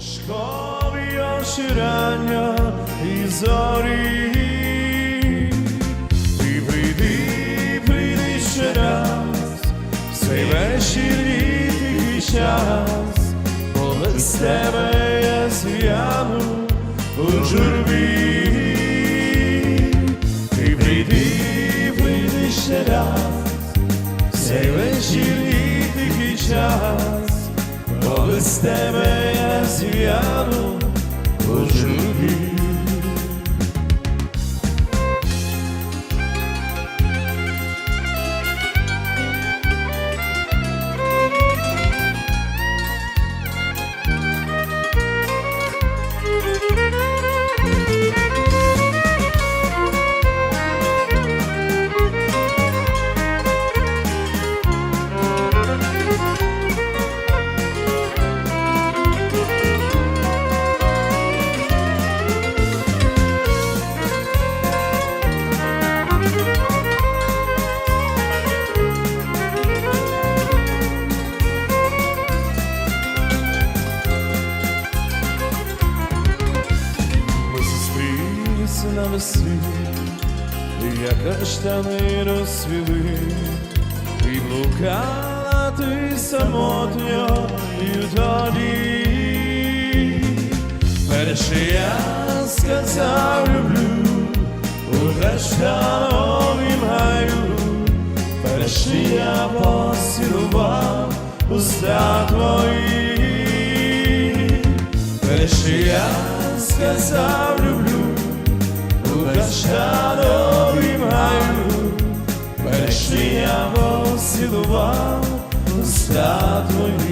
Волошкові оширання і зорі, і прийди, прийди ще раз, цей вечір літній час, бо без тебе я зв'яну у журбі. І прийди, прийди ще раз, цей вечір літній час, бо без тебе я зв'яну зустрілися на весіллі, як каштани розсвіли, і блукала ти самотньо тоді. Перший я сказав люблю у каштановім гаю, перший я поцілував уста твої. Перший я сказав люблю у каштановім гаю, перший я поцілував уста твої.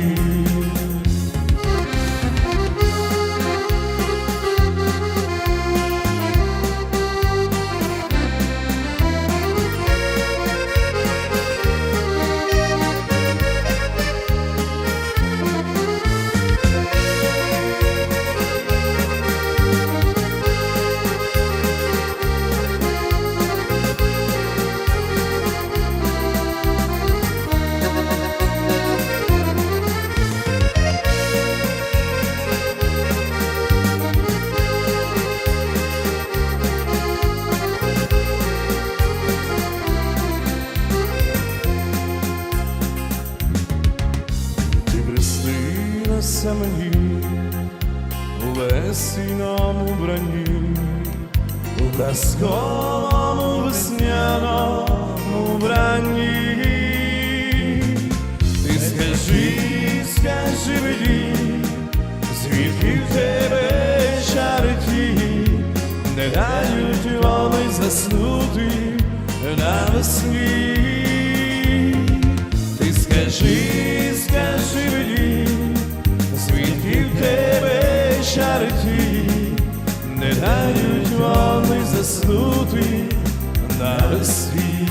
Приснилася мені у весінному бранні, у казковому весняному бранні. Ти скажи, скажи мені, звідки в тебе чарті, не дають вони заснути навесні. Ти скажи, скажи не дають вони заснути на весні.